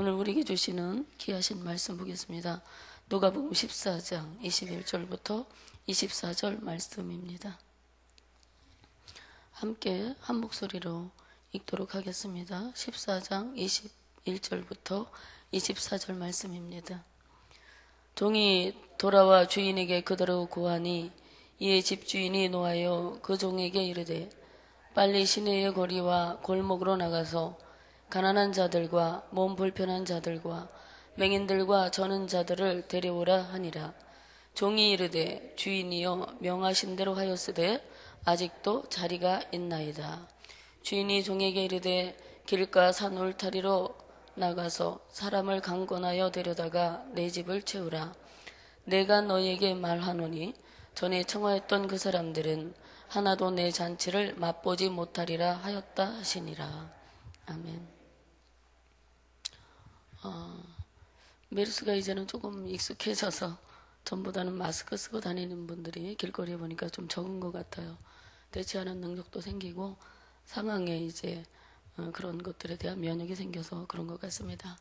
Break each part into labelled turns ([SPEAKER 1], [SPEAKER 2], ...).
[SPEAKER 1] 오늘 우리에게 주시는 귀하신 말씀 보겠습니다. 누가복음 14장 21절부터 24절 말씀입니다. 함께 한 목소리로 읽도록 하겠습니다. 14장 21절부터 24절 말씀입니다. 종이 돌아와 주인에게 그대로 고하니 이에 집주인이 노하여 그 종에게 이르되 빨리 시내의 거리와 골목으로 나가서 가난한 자들과 몸 불편한 자들과 맹인들과 저는 자들을 데려오라 하니라. 종이 이르되 주인이여 명하신 대로 하였으되 아직도 자리가 있나이다. 주인이 종에게 이르되 길가 산 울타리로 나가서 사람을 강권하여 데려다가 내 집을 채우라. 내가 너에게 말하노니 전에 청하였던 그 사람들은 하나도 내 잔치를 맛보지 못하리라 하였다 하시니라. 아멘. 어, 메르스가 이제는 조금 익숙해져서 전보다는 마스크 쓰고 다니는 분들이 길거리에 보니까 좀 적은 것 같아요. 대처하는 능력도 생기고 상황에 이제 어, 그런 것들에 대한 면역이 생겨서 그런 것 같습니다.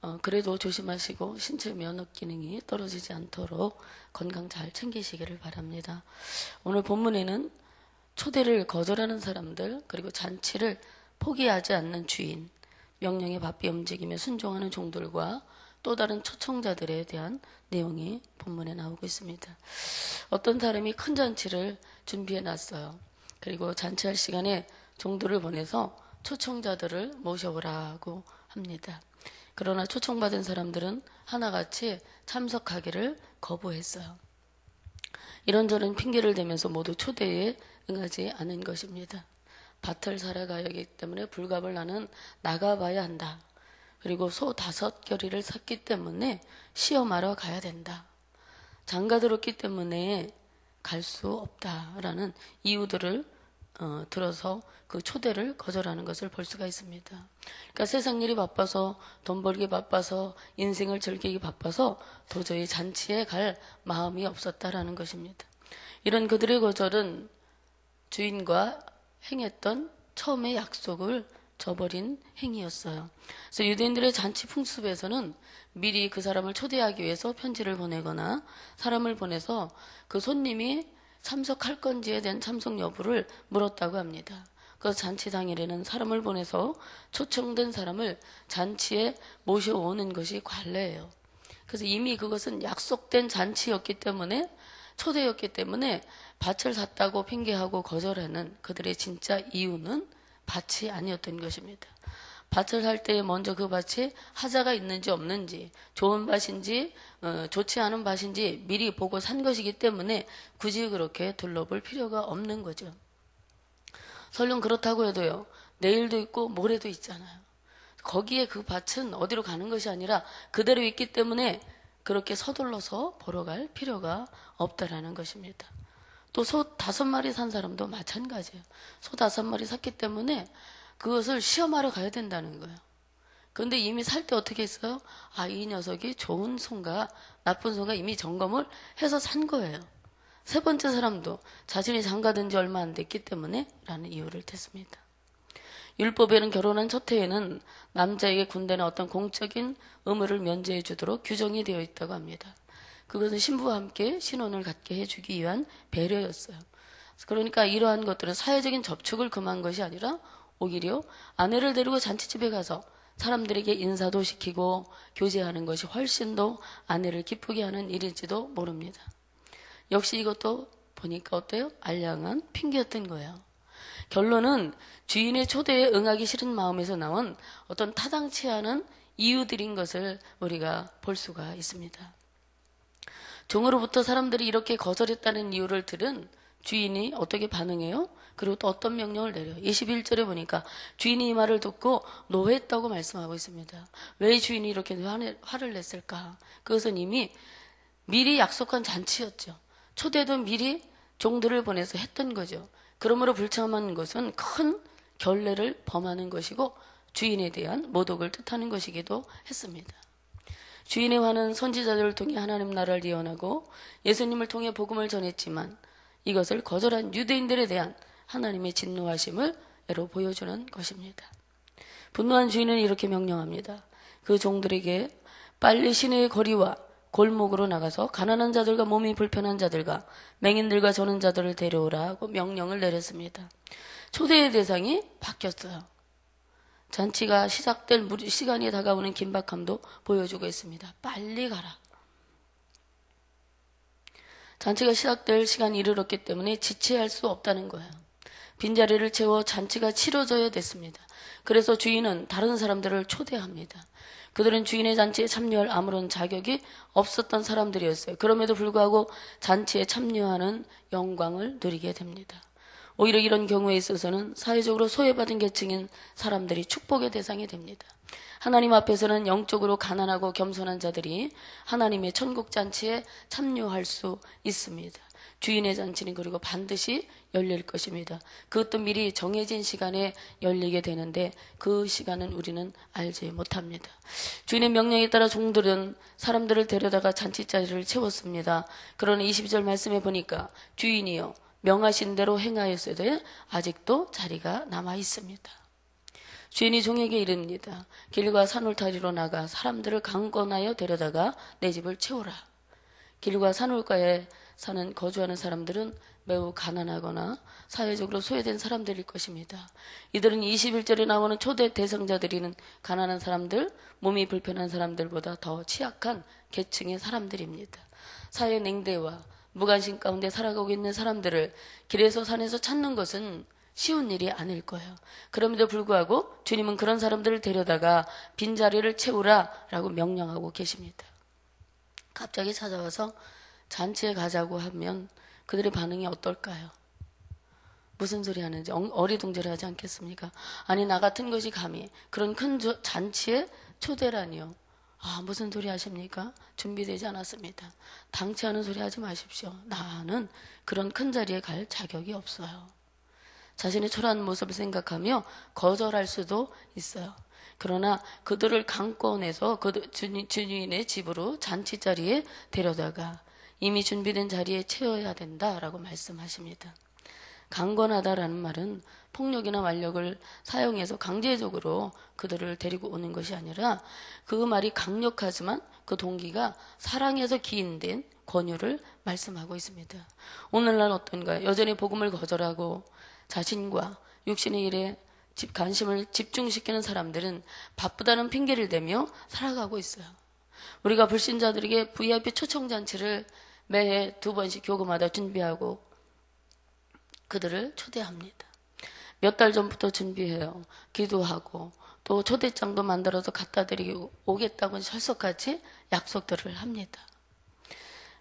[SPEAKER 1] 어, 그래도 조심하시고 신체 면역 기능이 떨어지지 않도록 건강 잘 챙기시기를 바랍니다. 오늘 본문에는 초대를 거절하는 사람들 그리고 잔치를 포기하지 않는 주인 명령에 바삐 움직이며 순종하는 종들과 또 다른 초청자들에 대한 내용이 본문에 나오고 있습니다. 어떤 사람이 큰 잔치를 준비해 놨어요. 그리고 잔치할 시간에 종들을 보내서 초청자들을 모셔오라고 합니다. 그러나 초청받은 사람들은 하나같이 참석하기를 거부했어요. 이런저런 핑계를 대면서 모두 초대에 응하지 않은 것입니다. 밭을 살아가야 하기 때문에 불갑을 나는 나가봐야 한다. 그리고 소 다섯 결의를 샀기 때문에 시험하러 가야 된다. 장가 들었기 때문에 갈 수 없다라는 이유들을 어, 들어서 그 초대를 거절하는 것을 볼 수가 있습니다. 그러니까 세상 일이 바빠서 돈 벌기 바빠서 인생을 즐기기 바빠서 도저히 잔치에 갈 마음이 없었다라는 것입니다. 이런 그들의 거절은 주인과 행했던 처음의 약속을 저버린 행위였어요. 그래서 유대인들의 잔치 풍습에서는 미리 그 사람을 초대하기 위해서 편지를 보내거나 사람을 보내서 그 손님이 참석할 건지에 대한 참석 여부를 물었다고 합니다. 그 잔치 당일에는 사람을 보내서 초청된 사람을 잔치에 모셔오는 것이 관례예요. 그래서 이미 그것은 약속된 잔치였기 때문에 초대였기 때문에 밭을 샀다고 핑계하고 거절하는 그들의 진짜 이유는 밭이 아니었던 것입니다. 밭을 살 때 먼저 그 밭이 하자가 있는지 없는지 좋은 밭인지 어, 좋지 않은 밭인지 미리 보고 산 것이기 때문에 굳이 그렇게 둘러볼 필요가 없는 거죠. 설령 그렇다고 해도요. 내일도 있고 모레도 있잖아요. 거기에 그 밭은 어디로 가는 것이 아니라 그대로 있기 때문에 그렇게 서둘러서 보러 갈 필요가 없다라는 것입니다. 또 소 다섯 마리 산 사람도 마찬가지예요. 소 다섯 마리 샀기 때문에 그것을 시험하러 가야 된다는 거예요. 그런데 이미 살 때 어떻게 했어요? 아, 이 녀석이 좋은 손가 나쁜 손가 이미 점검을 해서 산 거예요. 세 번째 사람도 자신이 장가든 지 얼마 안 됐기 때문에 라는 이유를 댔습니다. 율법에는 결혼한 첫 해에는 남자에게 군대나 어떤 공적인 의무를 면제해 주도록 규정이 되어 있다고 합니다. 그것은 신부와 함께 신혼을 갖게 해주기 위한 배려였어요. 그러니까 이러한 것들은 사회적인 접촉을 금한 것이 아니라 오히려 아내를 데리고 잔치집에 가서 사람들에게 인사도 시키고 교제하는 것이 훨씬 더 아내를 기쁘게 하는 일일지도 모릅니다. 역시 이것도 보니까 어때요? 알량한 핑계였던 거예요. 결론은 주인의 초대에 응하기 싫은 마음에서 나온 어떤 타당치 않은 이유들인 것을 우리가 볼 수가 있습니다. 종으로부터 사람들이 이렇게 거절했다는 이유를 들은 주인이 어떻게 반응해요? 그리고 또 어떤 명령을 내려요? 21절에 보니까 주인이 이 말을 듣고 노했다고 말씀하고 있습니다. 왜 주인이 이렇게 화를 냈을까? 그것은 이미 미리 약속한 잔치였죠. 초대도 미리 종들을 보내서 했던 거죠. 그러므로 불참한 것은 큰 결례를 범하는 것이고 주인에 대한 모독을 뜻하는 것이기도 했습니다. 주인의 화는 선지자들을 통해 하나님 나라를 예언하고 예수님을 통해 복음을 전했지만 이것을 거절한 유대인들에 대한 하나님의 진노하심을 애로 보여주는 것입니다. 분노한 주인은 이렇게 명령합니다. 그 종들에게 빨리 시내의 거리와 골목으로 나가서 가난한 자들과 몸이 불편한 자들과 맹인들과 저는 자들을 데려오라고 명령을 내렸습니다. 초대의 대상이 바뀌었어요. 잔치가 시작될 시간이 다가오는 긴박함도 보여주고 있습니다. 빨리 가라. 잔치가 시작될 시간이 이르렀기 때문에 지체할 수 없다는 거예요. 빈자리를 채워 잔치가 치러져야 됐습니다. 그래서 주인은 다른 사람들을 초대합니다. 그들은 주인의 잔치에 참여할 아무런 자격이 없었던 사람들이었어요. 그럼에도 불구하고 잔치에 참여하는 영광을 누리게 됩니다. 오히려 이런 경우에 있어서는 사회적으로 소외받은 계층인 사람들이 축복의 대상이 됩니다. 하나님 앞에서는 영적으로 가난하고 겸손한 자들이 하나님의 천국 잔치에 참여할 수 있습니다. 주인의 잔치는 그리고 반드시 열릴 것입니다. 그것도 미리 정해진 시간에 열리게 되는데 그 시간은 우리는 알지 못합니다. 주인의 명령에 따라 종들은 사람들을 데려다가 잔치 자리를 채웠습니다. 그러나 20절 말씀에 보니까 주인이요 명하신 대로 행하였어도 아직도 자리가 남아 있습니다. 주인이 종에게 이릅니다. 길과 산울타리로 나가 사람들을 강권하여 데려다가 내 집을 채우라. 길과 산울가에 사는 거주하는 사람들은 매우 가난하거나 사회적으로 소외된 사람들일 것입니다. 이들은 21절에 나오는 초대 대상자들이는 가난한 사람들, 몸이 불편한 사람들보다 더 취약한 계층의 사람들입니다. 사회 냉대와 무관심 가운데 살아가고 있는 사람들을 길에서 산에서 찾는 것은 쉬운 일이 아닐 거예요. 그럼에도 불구하고 주님은 그런 사람들을 데려다가 빈자리를 채우라 라고 명령하고 계십니다. 갑자기 찾아와서 잔치에 가자고 하면 그들의 반응이 어떨까요? 무슨 소리 하는지 엉- 어리둥절 하지 않겠습니까? 아니 나 같은 것이 감히 그런 큰 조- 잔치에 초대라니요. 아 무슨 소리 하십니까? 준비되지 않았습니다. 당치하는 소리 하지 마십시오. 나는 그런 큰 자리에 갈 자격이 없어요. 자신의 초라한 모습을 생각하며 거절할 수도 있어요. 그러나 그들을 강권해서 그 주인- 주인의 집으로 잔치 자리에 데려다가 이미 준비된 자리에 채워야 된다라고 말씀하십니다. 강권하다라는 말은 폭력이나 완력을 사용해서 강제적으로 그들을 데리고 오는 것이 아니라 그 말이 강력하지만 그 동기가 사랑에서 기인된 권유를 말씀하고 있습니다. 오늘날 어떤가요? 여전히 복음을 거절하고 자신과 육신의 일에 집 관심을 집중시키는 사람들은 바쁘다는 핑계를 대며 살아가고 있어요. 우리가 불신자들에게 VIP 초청 잔치를 매해 두 번씩 교구마다 준비하고 그들을 초대합니다. 몇 달 전부터 준비해요. 기도하고 또 초대장도 만들어서 갖다 드리고 오겠다고 설석같이 약속들을 합니다.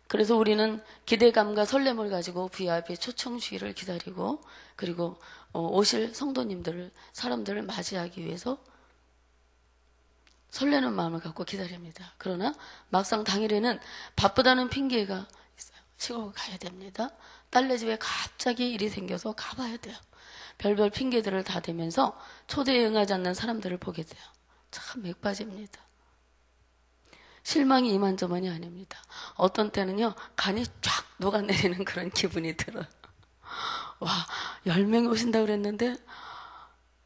[SPEAKER 1] 그래서 우리는 기대감과 설렘을 가지고 VIP 초청 주의를 기다리고 그리고 어, 오실 성도님들을 사람들을 맞이하기 위해서 설레는 마음을 갖고 기다립니다. 그러나 막상 당일에는 바쁘다는 핑계가 있어요. 시골 가야 됩니다. 딸네 집에 갑자기 일이 생겨서 가봐야 돼요. 별별 핑계들을 다 대면서 초대에 응하지 않는 사람들을 보게 돼요. 참 맥빠집니다. 실망이 이만저만이 아닙니다. 어떤 때는요, 간이 쫙 녹아내리는 그런 기분이 들어요. 와, 10명 오신다 그랬는데,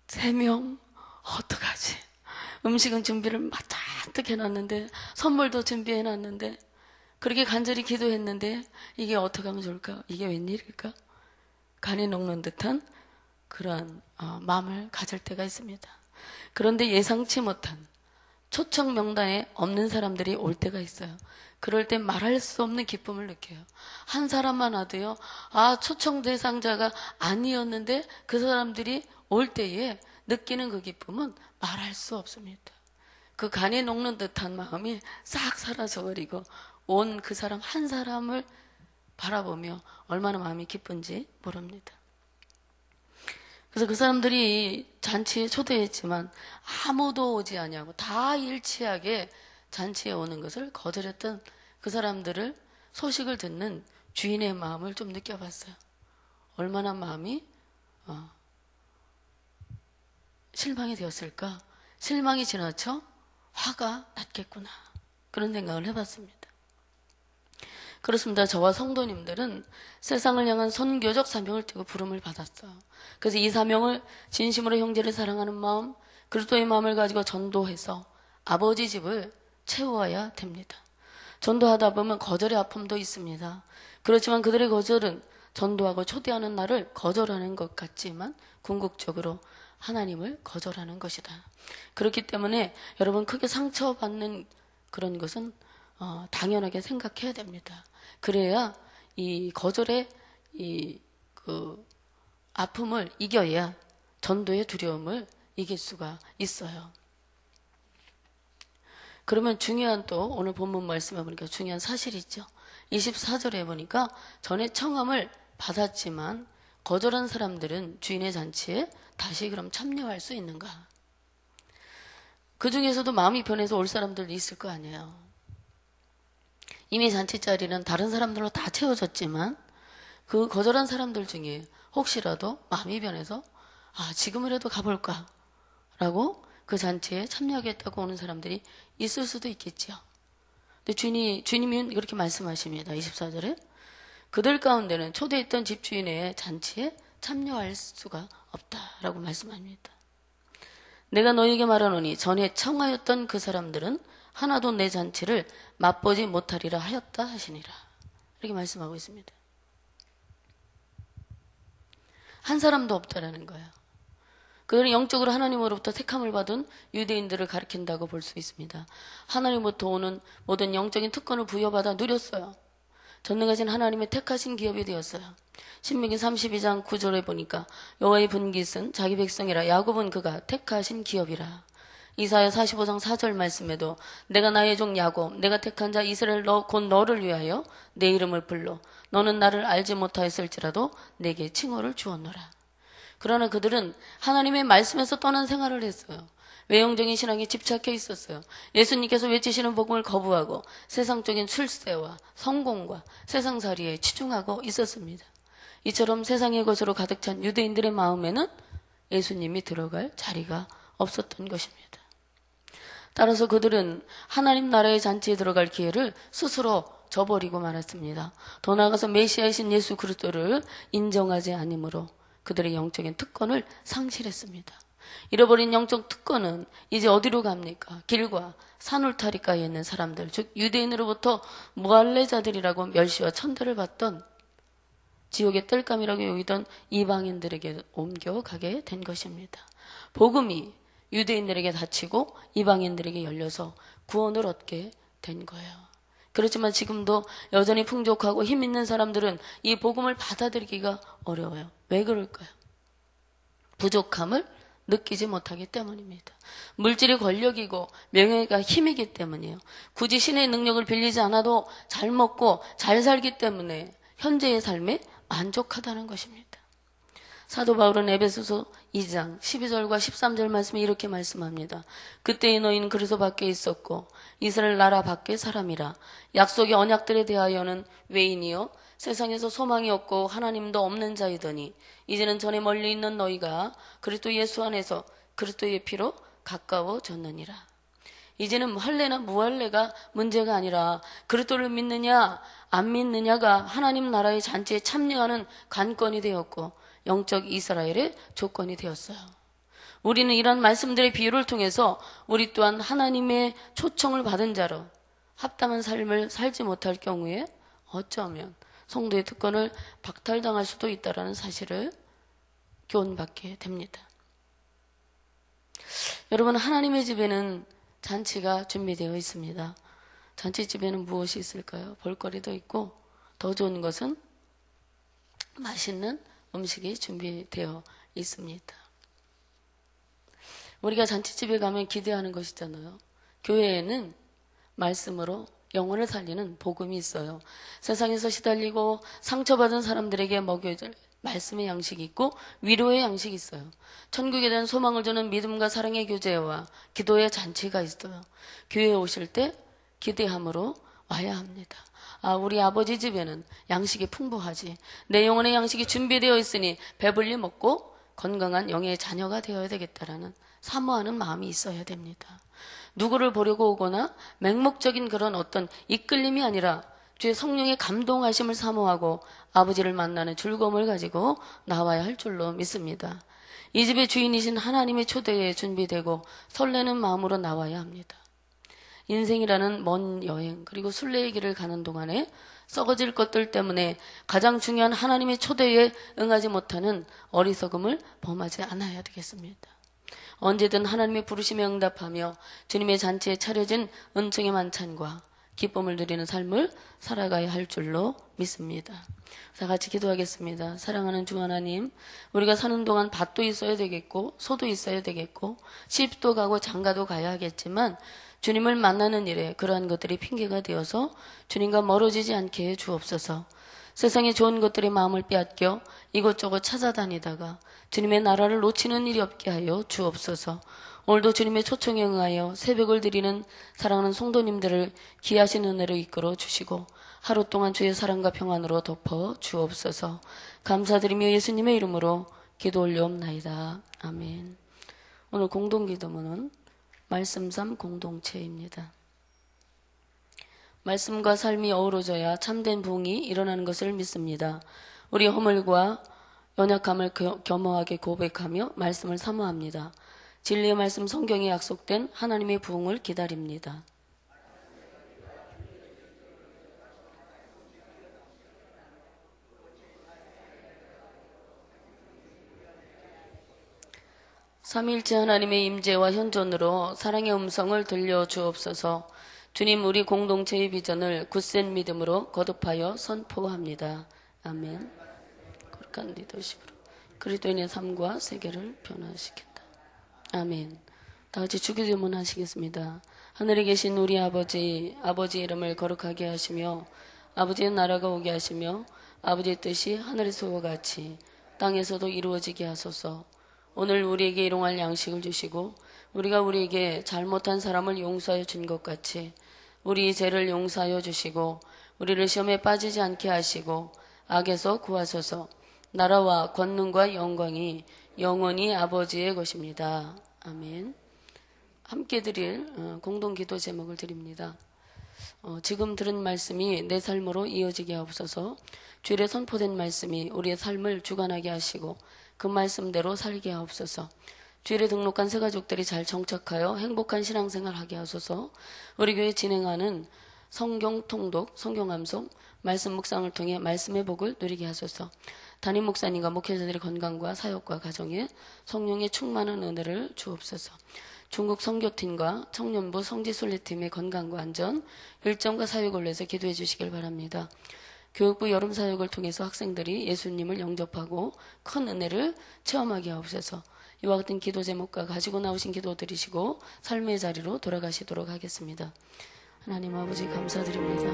[SPEAKER 1] 3명? 어떡하지? 음식은 준비를 막 잔뜩 해놨는데, 선물도 준비해놨는데, 그렇게 간절히 기도했는데, 이게 어떻게 하면 좋을까? 이게 웬일일까? 간이 녹는 듯한 그러한 어, 마음을 가질 때가 있습니다. 그런데 예상치 못한 초청 명단에 없는 사람들이 올 때가 있어요. 그럴 땐 말할 수 없는 기쁨을 느껴요. 한 사람만 와도요, 아, 초청 대상자가 아니었는데 그 사람들이 올 때에 느끼는 그 기쁨은 말할 수 없습니다. 그 간이 녹는 듯한 마음이 싹 사라져버리고 온 그 사람 한 사람을 바라보며 얼마나 마음이 기쁜지 모릅니다. 그래서 그 사람들이 잔치에 초대했지만 아무도 오지 아니하고 다 일치하게 잔치에 오는 것을 거절했던 그 사람들을 소식을 듣는 주인의 마음을 좀 느껴봤어요. 얼마나 마음이 어, 실망이 되었을까? 실망이 지나쳐 화가 났겠구나. 그런 생각을 해봤습니다. 그렇습니다. 저와 성도님들은 세상을 향한 선교적 사명을 띠고 부름을 받았어요. 그래서 이 사명을 진심으로 형제를 사랑하는 마음, 그리스도의 마음을 가지고 전도해서 아버지 집을 채워야 됩니다. 전도하다 보면 거절의 아픔도 있습니다. 그렇지만 그들의 거절은 전도하고 초대하는 나를 거절하는 것 같지만 궁극적으로 하나님을 거절하는 것이다. 그렇기 때문에 여러분 크게 상처받는 그런 것은 어, 당연하게 생각해야 됩니다. 그래야 이 거절의 이 그 아픔을 이겨야 전도의 두려움을 이길 수가 있어요. 그러면 중요한 또 오늘 본문 말씀해 보니까 중요한 사실이 있죠. 24절에 보니까 전에 청함을 받았지만 거절한 사람들은 주인의 잔치에 다시 그럼 참여할 수 있는가? 그 중에서도 마음이 변해서 올 사람들도 있을 거 아니에요. 이미 잔치 자리는 다른 사람들로 다 채워졌지만 그 거절한 사람들 중에 혹시라도 마음이 변해서 아, 지금이라도 가볼까? 라고 그 잔치에 참여하겠다고 오는 사람들이 있을 수도 있겠지요. 근데 주님이 그렇게 말씀하십니다. 24절에. 그들 가운데는 초대했던 집주인의 잔치에 참여할 수가 없다라고 말씀합니다. 내가 너에게 말하노니 전에 청하였던 그 사람들은 하나도 내 잔치를 맛보지 못하리라 하였다 하시니라. 이렇게 말씀하고 있습니다. 한 사람도 없다라는 거예요. 그들은 영적으로 하나님으로부터 택함을 받은 유대인들을 가리킨다고 볼 수 있습니다. 하나님부터 오는 모든 영적인 특권을 부여받아 누렸어요. 전능하신 하나님의 택하신 기업이 되었어요. 신명기 32장 9절에 보니까 여호와의 분깃은 자기 백성이라 야곱은 그가 택하신 기업이라. 이사야 45장 4절 말씀에도 내가 나의 종 야곱 내가 택한 자 이스라엘 너, 곧 너를 위하여 내 이름을 불러 너는 나를 알지 못하였을지라도 내게 칭호를 주었노라. 그러나 그들은 하나님의 말씀에서 떠난 생활을 했어요. 외형적인 신앙에 집착해 있었어요. 예수님께서 외치시는 복음을 거부하고 세상적인 출세와 성공과 세상살이에 치중하고 있었습니다. 이처럼 세상의 것으로 가득 찬 유대인들의 마음에는 예수님이 들어갈 자리가 없었던 것입니다. 따라서 그들은 하나님 나라의 잔치에 들어갈 기회를 스스로 저버리고 말았습니다. 더 나아가서 메시아이신 예수 그리스도를 인정하지 않으므로 그들의 영적인 특권을 상실했습니다. 잃어버린 영적 특권은 이제 어디로 갑니까? 길과 산울타리가에 있는 사람들, 즉 유대인으로부터 무할레자들이라고 멸시와 천대를 받던 지옥의 뜰감이라고 여기던 이방인들에게 옮겨가게 된 것입니다. 복음이 유대인들에게 닫히고 이방인들에게 열려서 구원을 얻게 된 거예요. 그렇지만 지금도 여전히 풍족하고 힘 있는 사람들은 이 복음을 받아들이기가 어려워요. 왜 그럴까요? 부족함을 느끼지 못하기 때문입니다. 물질이 권력이고 명예가 힘이기 때문이에요. 굳이 신의 능력을 빌리지 않아도 잘 먹고 잘 살기 때문에 현재의 삶에 만족하다는 것입니다. 사도 바울은 에베소서 2장 12절과 13절 말씀에 이렇게 말씀합니다. 그때의 너희는 그리스도 밖에 있었고 이스라엘 나라 밖의 사람이라 약속의 언약들에 대하여는 외인이요 세상에서 소망이 없고 하나님도 없는 자이더니 이제는 전에 멀리 있는 너희가 그리스도 예수 안에서 그리스도의 피로 가까워졌느니라. 이제는 할례나 무할례가 문제가 아니라 그리스도를 믿느냐 안 믿느냐가 하나님 나라의 잔치에 참여하는 관건이 되었고 영적 이스라엘의 조건이 되었어요. 우리는 이런 말씀들의 비유를 통해서 우리 또한 하나님의 초청을 받은 자로 합당한 삶을 살지 못할 경우에 어쩌면 성도의 특권을 박탈당할 수도 있다는 사실을 교훈받게 됩니다. 여러분, 하나님의 집에는 잔치가 준비되어 있습니다. 잔치집에는 무엇이 있을까요? 볼거리도 있고, 더 좋은 것은 맛있는 음식이 준비되어 있습니다. 우리가 잔치집에 가면 기대하는 것이잖아요. 교회에는 말씀으로 영혼을 살리는 복음이 있어요. 세상에서 시달리고 상처받은 사람들에게 먹여줄 말씀의 양식이 있고 위로의 양식이 있어요. 천국에 대한 소망을 주는 믿음과 사랑의 교제와 기도의 잔치가 있어요. 교회에 오실 때 기대함으로 와야 합니다. 아, 우리 아버지 집에는 양식이 풍부하지. 내 영혼의 양식이 준비되어 있으니 배불리 먹고 건강한 영의 자녀가 되어야 되겠다라는 사모하는 마음이 있어야 됩니다. 누구를 보려고 오거나 맹목적인 그런 어떤 이끌림이 아니라 주의 성령의 감동하심을 사모하고 아버지를 만나는 즐거움을 가지고 나와야 할 줄로 믿습니다. 이 집의 주인이신 하나님의 초대에 준비되고 설레는 마음으로 나와야 합니다. 인생이라는 먼 여행 그리고 순례의 길을 가는 동안에 썩어질 것들 때문에 가장 중요한 하나님의 초대에 응하지 못하는 어리석음을 범하지 않아야 되겠습니다. 언제든 하나님의 부르심에 응답하며 주님의 잔치에 차려진 은총의 만찬과 기쁨을 누리는 삶을 살아가야 할 줄로 믿습니다. 자, 같이 기도하겠습니다. 사랑하는 주 하나님, 우리가 사는 동안 밭도 있어야 되겠고, 소도 있어야 되겠고, 씹도 가고 장가도 가야 하겠지만, 주님을 만나는 일에 그러한 것들이 핑계가 되어서 주님과 멀어지지 않게 해 주옵소서. 세상에 좋은 것들이 마음을 빼앗겨 이곳저곳 찾아다니다가 주님의 나라를 놓치는 일이 없게 하여 주옵소서. 오늘도 주님의 초청에 응하여 새벽을 드리는 사랑하는 성도님들을 귀하신 은혜로 이끌어 주시고 하루 동안 주의 사랑과 평안으로 덮어 주옵소서. 감사드리며 예수님의 이름으로 기도 올려옵나이다. 아멘. 오늘 공동 기도문은 말씀 삼 공동체입니다. 말씀과 삶이 어우러져야 참된 부흥이 일어나는 것을 믿습니다. 우리 허물과 연약함을 겸허하게 고백하며 말씀을 사모합니다. 진리의 말씀 성경에 약속된 하나님의 부흥을 기다립니다. 삼일째 하나님의 임재와 현존으로 사랑의 음성을 들려 주옵소서. 주님 우리 공동체의 비전을 굳센 믿음으로 거듭하여 선포합니다. 아멘. 거룩한 리더십으로 그리스도인의 삶과 세계를 변화시킨다. 아멘. 다 같이 주기도문 하시겠습니다. 하늘에 계신 우리 아버지, 아버지 이름을 거룩하게 하시며 아버지의 나라가 오게 하시며 아버지의 뜻이 하늘에서와 같이 땅에서도 이루어지게 하소서. 오늘 우리에게 일용할 양식을 주시고 우리가 우리에게 잘못한 사람을 용서하여 준것 같이 우리 죄를 용서하여 주시고 우리를 시험에 빠지지 않게 하시고 악에서 구하소서 나라와 권능과 영광이 영원히 아버지의 것입니다. 아멘. 함께 드릴 어, 공동 기도 제목을 드립니다. 어, 지금 들은 말씀이 내 삶으로 이어지게 하옵소서 주일에 선포된 말씀이 우리의 삶을 주관하게 하시고 그 말씀대로 살게 하옵소서. 주일에 등록한 새 가족들이 잘 정착하여 행복한 신앙생활 하게 하소서. 우리 교회 진행하는 성경 통독, 성경 암송, 말씀 묵상을 통해 말씀의 복을 누리게 하소서. 담임 목사님과 목회자들의 건강과 사역과 가정에 성령의 충만한 은혜를 주옵소서. 중국 성교팀과 청년부 성지순례팀의 건강과 안전, 일정과 사역을 위해서 기도해 주시길 바랍니다. 교육부 여름 사역을 통해서 학생들이 예수님을 영접하고 큰 은혜를 체험하게 하옵소서. 이와 같은 기도 제목과 가지고 나오신 기도 드리시고 삶의 자리로 돌아가시도록 하겠습니다. 하나님 아버지 감사드립니다.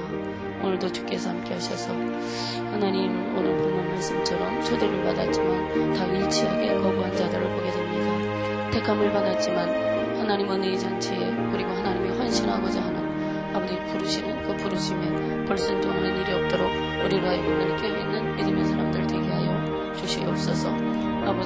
[SPEAKER 1] 오늘도 주께서 함께 하셔서 하나님 오늘 본문 말씀처럼 초대를 받았지만 다 일치하게 거부한 자들을 보게 됩니다. 택함을 받았지만 하나님 은혜의 잔치에 그리고 하나님이 헌신하고자 하는 아버지 부르시는 그 부르심에 불순종하는 일이 없도록 우리로 하여금 깨어있는 믿음의 사람들 되게 하여 주시옵소서.